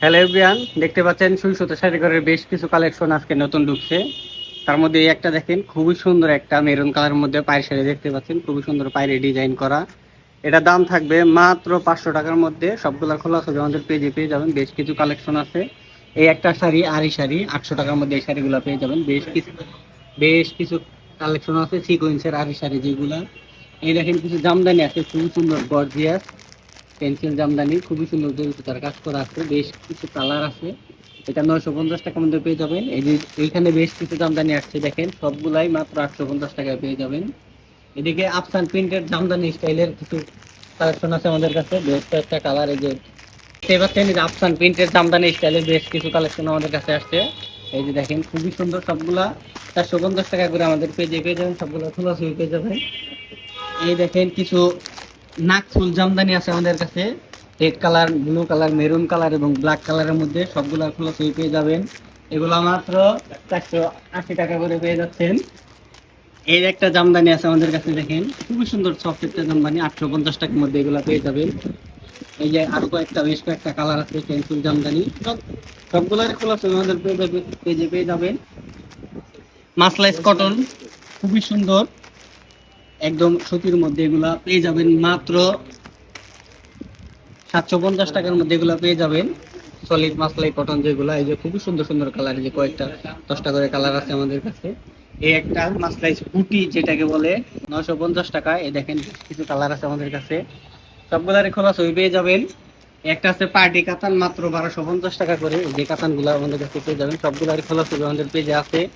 Hello everyone দেখতে পাচ্ছেন সুই সুতো শাড়ি ঘরের বেশ কিছু কালেকশন আজকে নতুন ঢুকছে। তার মধ্যে এই একটা দেখেন, খুবই সুন্দর একটা মেরুন কালারের মধ্যে পায়ের শাড়ি দেখতে পাচ্ছেন, খুবই সুন্দর পায়ের ডিজাইন করা। এটা দাম থাকবে মাত্র পাঁচশো টাকার মধ্যে, সবগুলা খোলা ছবি আমাদের পেজে পেয়ে যাবেন, বেশ কিছু কালেকশন আছে। এই একটা শাড়ি আড়ি শাড়ি, আটশো টাকার মধ্যে এই শাড়িগুলো পেয়ে যাবেন, বেশ কিছু বেশ কিছু কালেকশন আছে সিকোয়েন্সের আড়ি শাড়ি যেগুলা। এই দেখেন কিছু জামদানি আছে, খুবই সুন্দর গর্জিয়াস পেন্সিল জামদানি, খুবই সুন্দর জরি সুতার কাজ করা আছে। বেশ কিছু কালার আছে। এটা নয়শো পঞ্চাশ টাকার মধ্যে পেয়ে যাবেন। এই যে এইখানে বেশ কিছু জামদানি আসছে, দেখেন। সবগুলাই মাত্র আটশো পঞ্চাশ টাকায় পেয়ে যাবেন। এদিকে আফসান প্রিন্টের জামদানি স্টাইলের কিছু কালেকশন আছে আমাদের কাছে। বেশ কয়েকটা কালার, এই যে দেখতে পাচ্ছেন যে আফসান প্রিন্টের জামদানি স্টাইলের বেশ কিছু কালেকশন আমাদের কাছে আসছে। এই যে দেখেন, খুবই সুন্দর সবগুলা। চারশো পঞ্চাশ টাকা করে আমাদের পেজে পেয়ে যাবেন। সবগুলো খোলা পেয়ে যাবেন। এই দেখেন, কিছু নাকফুল জামদানি আছে আমাদের কাছে। Red colour blue colour maroon colour এবং ব্ল্যাক কালারের মধ্যে সবগুলো খোলা ছবি পেয়ে যাবেন। এগুলো মাত্র চারশো আশি টাকা করে পেয়ে যাচ্ছেন। এর একটা জামদানি আছে আমাদের কাছে, দেখেন। খুবই সুন্দর সফট একটা জামদানি, আটশো পঞ্চাশ টাকার মধ্যে এগুলো পেয়ে যাবেন। এই যে আরও কয়েকটা, বেশ কয়েকটা কালার আছে পেন্সিল জামদানি। সব সবগুলোর ছবি আমাদের পেয়ে যাবে পেয়ে যাবেন। মাসলাইস কটন, খুবই সুন্দর। একদম সুতির মধ্যে এগুলা পেয়ে যাবেন মাত্র সাতশো পঞ্চাশ টাকার মধ্যে এগুলা পেয়ে যাবেন। সলিড মাসলাই কটন যেগুলা, এই যে খুবই সুন্দর সুন্দর কালার যে কয়েকটা দশটা করে কালার আছে আমাদের কাছে। এই একটা মাসলাই স্কুটি যেটাকে বলে নয়শো পঞ্চাশ টাকা। এই দেখেন, কিছু কালার আছে আমাদের কাছে। সবগুলারই খোলা ছবি পেয়ে যাবেন। একটা আছে পার্টি কাতান, মাত্র বারোশো পঞ্চাশ টাকা করে। যে কাতানগুলো আমাদের কাছে পেয়ে যাবেন। সবগুলারই খোলা ছবি আমাদের পেজে আছে।